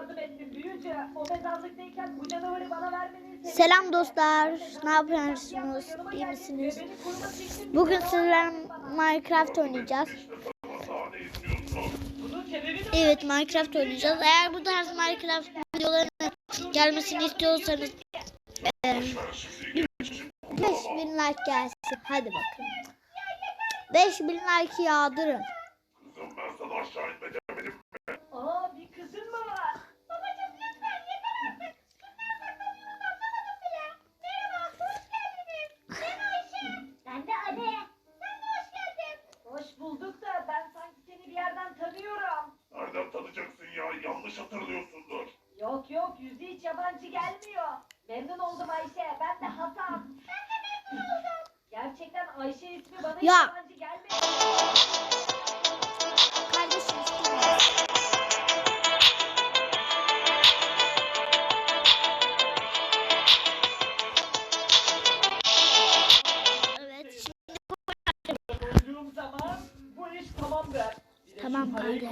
yardım ettim büyücü. O mezarlıktayken bu canavarı bana vermenizi Selam dostlar. Ne yapıyorsunuz? İyi misiniz? Bugün sizlerle Minecraft oynayacağız. Evet Minecraft oynayacağız. Eğer bu tarz Minecraft videolarının gelmesini istiyorsanız eee, 5000 like gelsin. Hadi bakalım. 5000 like yağdırın. Oldum Ayşe. Ben de Hasan. Ben de memnun oldum. Gerçekten Ayşe ismi bana hiç Ya. yabancı gelmedi. Kardeşim. Evet. Koyduğum zaman bu iş tamamdır. Tamam kardeş.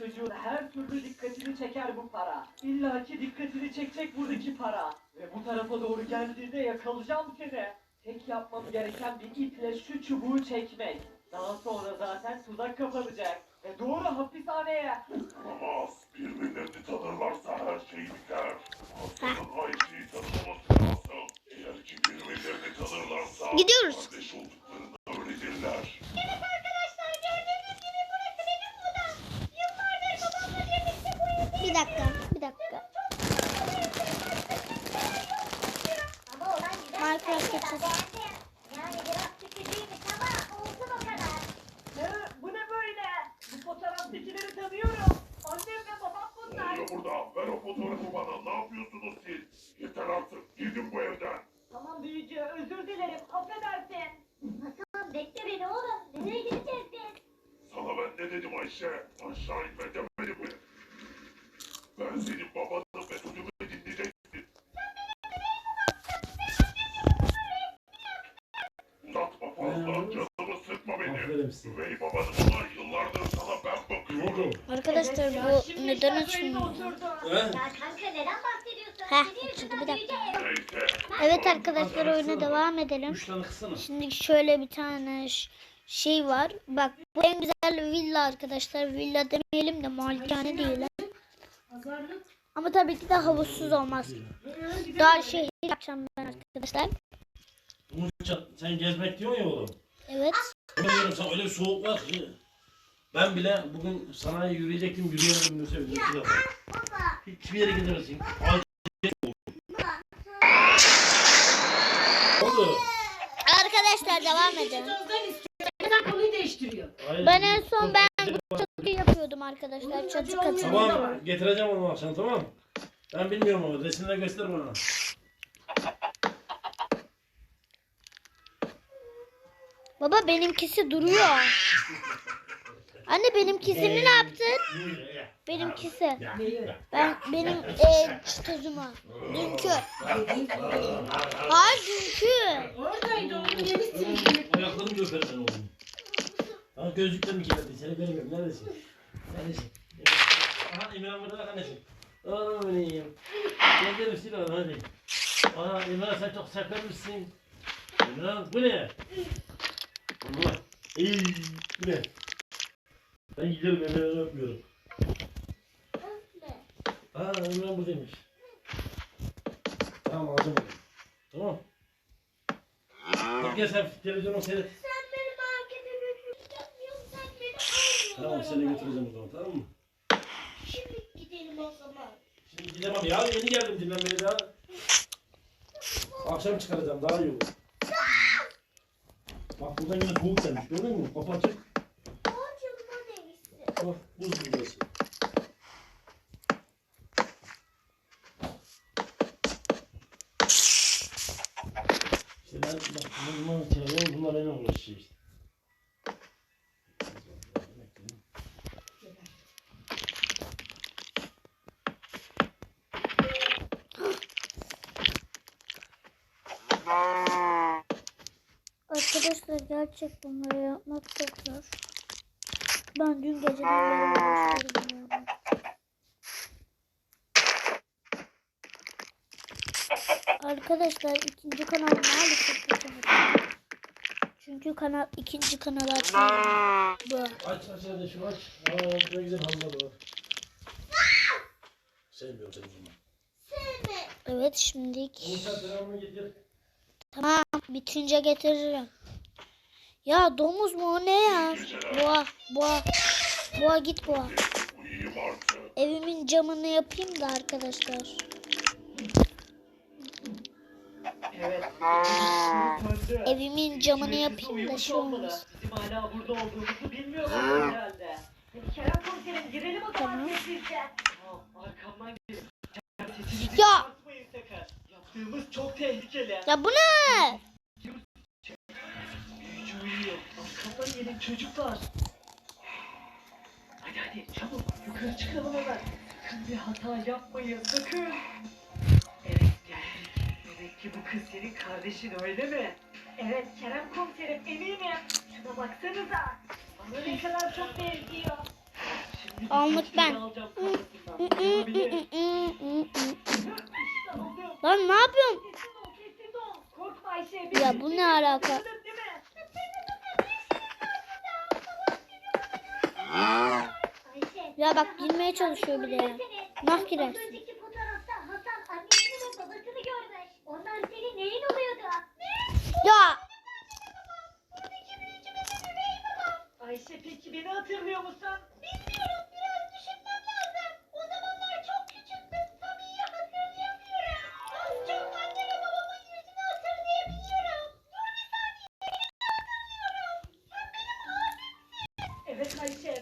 çocuğun her türlü dikkatini çeker bu para. İlla ki dikkatini çekecek buradaki para. Ve bu tarafa doğru geldiğinde yakalayacağım seni. Tek yapmam gereken bir iple şu çubuğu çekmek. Daha sonra zaten tuzak kapanacak. Ve doğru hapishaneye. Olamaz. Birbirlerini tanırlarsa her şey biter. Hasan'ın Ayşe'yi tanımaması lazım. Eğer ki birbirlerini tanırlarsa... Gidiyoruz. Kardeş olduklarını öğrenirler. Evet arkadaşlar gördüğünüz gibi burası benim odam. Yıllardır babamla birlikte bu evde Bir dakika. Bir dakika. Ama olan güzel Minecraft bir şey. açılsın. Beğendim. Yani biraz sıkıcıymış ama olsun o kadar. Hı, bu ne böyle? Bu fotoğraftakileri tanıyorum. Annem ve babam Ne bunlar. oluyor burada? Ver o fotoğrafı bana. Ne yapıyorsunuz siz? Yeter artık. Gidin bu evden. Tamam büyücü özür dilerim. Affedersin. Hasan bekle beni oğlum. Nereye gideceğiz biz? Sana ben ne dedim Ayşe? Aşağı inme demedim mi? Ben senin babanım ve sözümü dinleyeceksin. Uzatma fazla, canımı sıkma Size. Üvey babanım ama yıllardır sana ben bakıyorum. Arkadaşlar bu neden oturdu. He? Ya kanka neden bahsediyorsun? Heh, açıldı, bir dakika. Neyse. Evet arkadaşlar oyuna devam edelim. Üç tane. Şimdi şöyle bir tane ş- şey var. Bak bu en güzel villa arkadaşlar. Villa demeyelim de malikane diyelim. Ama tabii ki de havuzsuz olmaz. Daha şehir yapacağım ben arkadaşlar. Sen gezmek diyorsun ya oğlum. Evet. Ben diyorum sana öyle bir soğuk var ki. Ben bile bugün sanayi yürüyecektim yürüyemedim diye sevdim. iki defa. Hiçbir yere gidemezsin. Acil Ne oldu? Arkadaşlar devam edelim. konuyu değiştiriyor. Hayır. Ben en son ben bu çatıyı yapıyordum arkadaşlar. Çatı katını. Tamam getireceğim onu akşam tamam mı? Ben bilmiyorum ama resimler göster bana. Baba benimkisi duruyor. Anne benimkisini ne yaptın? Benimkisi. Ben benim e, çitozuma. Dünkü. Hayır dünkü. Oradaydı onu yeni sildi. Ayaklarım da öper ben oğlum. Ama gözlüklerim kirletti. Seni göremiyorum. Neredesin? Neredesin? Aha İmran burada bak annesi. Oğlum benim. Gözlerim sil oğlum hadi. Aa İmran sen çok saklanmışsın. İmran bu ne? Allah. Ey bu ne? Ben gidiyorum Emre'yi öpmüyorum. Aa İmran buradaymış. Tamam alacağım. Tamam. Hadi gel sen televizyonu seyret. Sen beni markete götürmüyorsun. Sen beni almıyorsun. Tamam seni götüreceğim o zaman tamam mı? Şimdi gidelim o zaman. Şimdi gidemem ya yeni geldim dinlenmeye daha. Akşam çıkaracağım daha iyi olur. Bak buradan yine soğuk gelmiş gördün mü? Değmişsin. Bak buz burası. İşte ben bak bunlar çağırıyorum bunlar en uğraşıyor işte. Arkadaşlar gerçek bunları yapmak çok zor. Ben dün geceden beri başladım ya. Arkadaşlar ikinci kanalıma maalesef geçemedim. Çünkü kanal ikinci kanal açmadım. Aç aç hadi şu aç. Aa ne güzel hamur var. Sevmiyorum. Evet şimdi. Tamam bitince getiririm. Ya domuz mu o ne ya? Boğa boğa. Boğa git boğa. Evimin camını yapayım da arkadaşlar. Evet. Evimin camını yapayım da uyumuş şey olmaz. Bizim hala burada olduğumuzu bilmiyorlar herhalde. Hadi Kerem komiserim girelim o zaman Tamam. sessizce. Arkamdan gelin. Sesinizi Ya! Yaptığımız çok tehlikeli. Ya bu ne? Arkamdan gelin çocuklar. Hadi hadi çabuk yukarı çıkalım hemen. Sakın bir hata yapmayın sakın. Evet geldik. Demek ki bu kız senin kardeşin öyle mi? Evet Kerem komiserim eminim. Şuna baksanıza. Bana ne kadar çok benziyor. Şimdi Anlık ben. alacağım kafasından. Lan ne yapıyorsun? Kesin ol kesin ol. Korkma Ayşe. biz Ya bu ne alaka? Değil mi? Ayşe. Ya bak girmeye çalışıyor bir de. Nah girersin.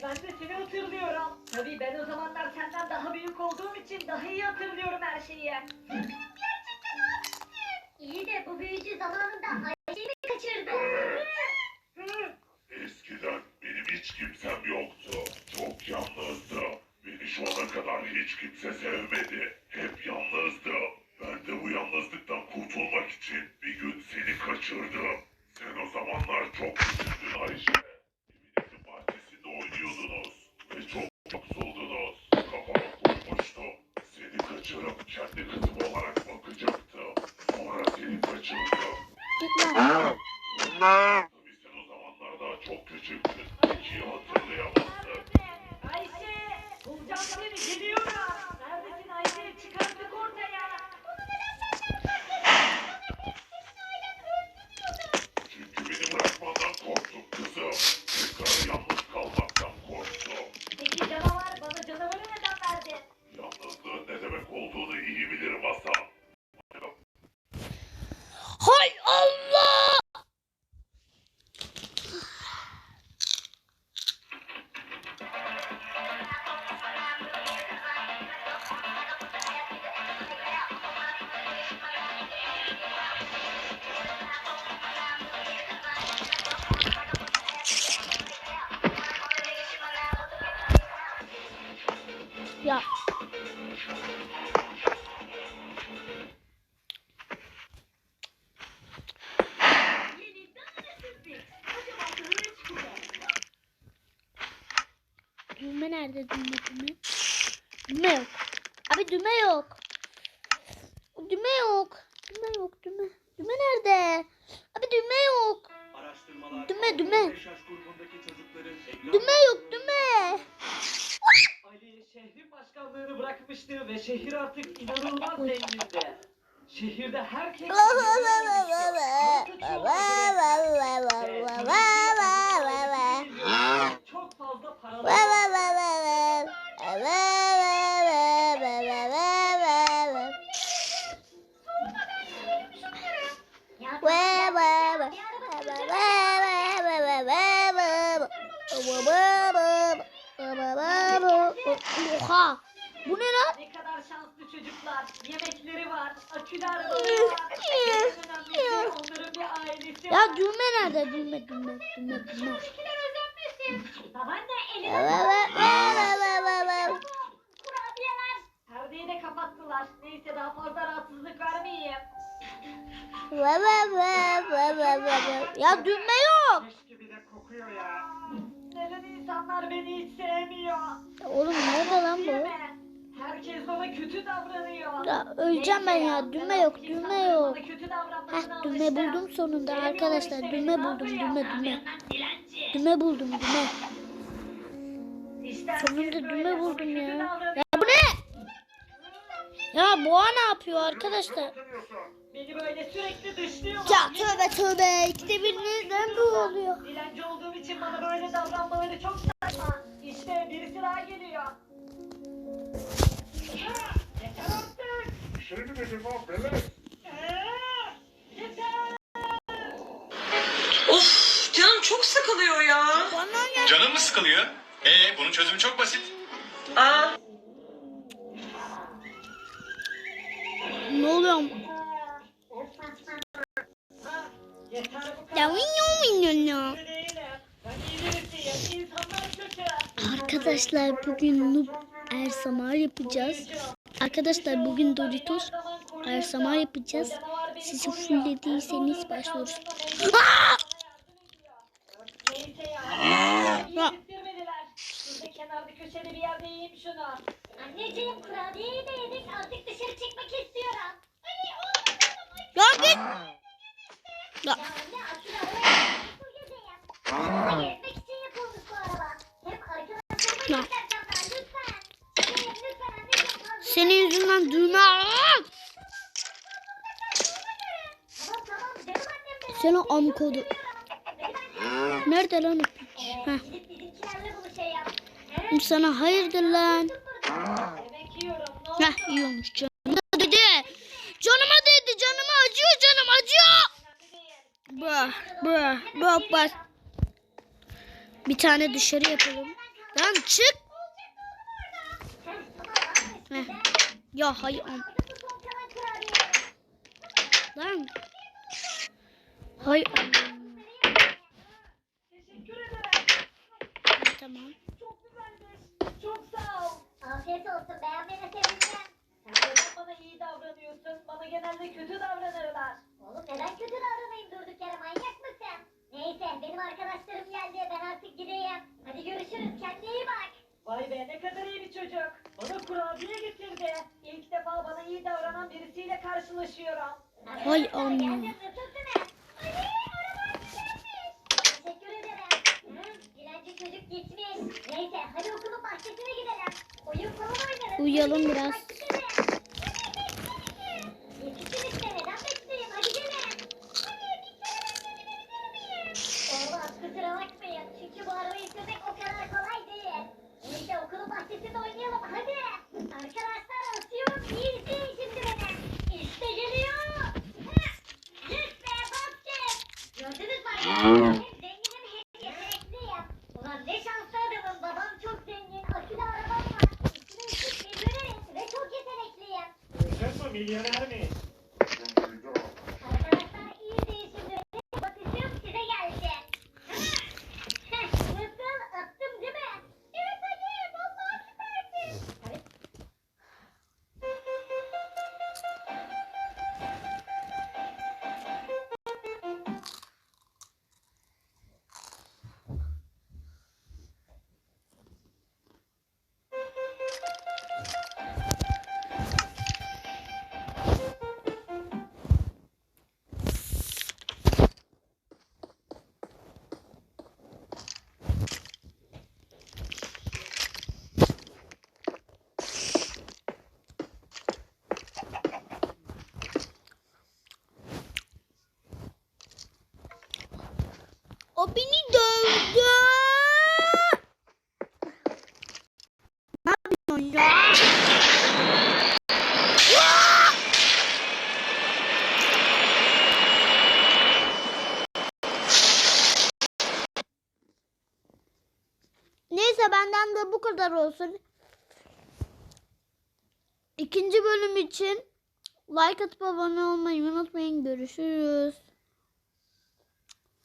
Ben de seni hatırlıyorum. Tabii ben o zamanlar senden daha büyük olduğum için daha iyi hatırlıyorum her şeyi. Sen benim gerçekten abimsin. İyi de bu büyücü zamanında Ayşe'yi mi kaçırdı? Eskiden benim hiç kimsem yoktu. Çok yalnızdım. Beni şu ana kadar hiç kimse sevmedi. Hep yalnızdım. Ben de bu yalnızlıktan kurtulmak için bir gün seni kaçırdım. Sen o zamanlar çok küçüktün Ayşe. Tabii düğme nerede düğme düğme? Düğme yok. Abi düğme yok. Düğme yok. Düğme yok düğme. Düğme nerede? Abi düğme yok. Araştırmalar Düme, düme. 5 yaş grubundaki çocukların ekran Düğme yok düğme. Ali şehrin başkanlığını bırakmıştı ve şehir artık inanılmaz zengindi. Şehirde herkes Ya düğme nerede? Düğme düğme düğme düğme. Kurabiyeler. Perdeyi de kapattılar. Neyse daha fazla rahatsızlık vermeyeyim. Ya düğme yok. leş gibi de kokuyor ya. Neden insanlar beni hiç sevmiyor? Oğlum nerede lan bu? mi? Herkes bana kötü davranıyor. Ya öleceğim ben ya. Düğme yok, düğme yok. Heh düğme buldum sonunda arkadaşlar. Düğme buldum, düğme düğme. Düğme buldum, düğme. Sonunda düğme buldum ya. Ya bu ne? Ya boğa ne yapıyor arkadaşlar? Beni böyle sürekli dışlıyor. Ya tövbe tövbe. İkide bir neden bu oluyor? Dilenci olduğum için bana böyle davranmaları çok saçma. İşte birisi daha geliyor. Of canım çok sıkılıyor ya. Canın mı sıkılıyor? Ee, bunun çözümü çok basit. Aa, Ne oluyor? Arkadaşlar bugün noob ersamar yapacağız. Arkadaşlar bugün Doritos ersamar yapacağız. Sizi fullediyseniz başlıyoruz. Ya. Ya. kenarda köşede bir yerde yiyeyim şunu. Anneciğim kurabiyeyi de yedik artık dışarı çıkmak istiyorum. Olmadı ama. Ya git. Ya Ya anne senin yüzünden düğme. Aa! Tamam tamam canım annem benim. Seni am kodu. Nerede lan o piç? Heh. Sana hayırdır lan? Heh iyi olmuş canım. Dedi. Canıma dedi canıma acıyor canım acıyor. Bıh bıh bıh bak. Bir tane dışarı yapalım. Lan çık. Heh. Ya hayır. Lan. Hayır. Teşekkür ederim. Tamam. Çok güzelmiş. Çok sağ ol. Afiyet olsun beğenmene sevindim. Sen neden bana iyi davranıyorsun? Bana genelde kötü davranırlar. Oğlum neden kötü davranayım durduk yere manyak mısın? Neyse benim arkadaşlarım geldi ben artık gideyim. Hadi görüşürüz kendine iyi bak. Vay be ne kadar iyi bir çocuk. Kurabiye getirdi. İlk defa bana iyi davranan birisiyle karşılaşıyorum. Araban güzelmiş. Teşekkür ederim. Dilenci çocuk gitmiş. Neyse hadi okulun bahçesine gidelim. Oyun falan oynarız. Uyuyalım biraz. you learn anatomy? Kadar olsun. İkinci bölüm için like atıp abone olmayı unutmayın. Görüşürüz.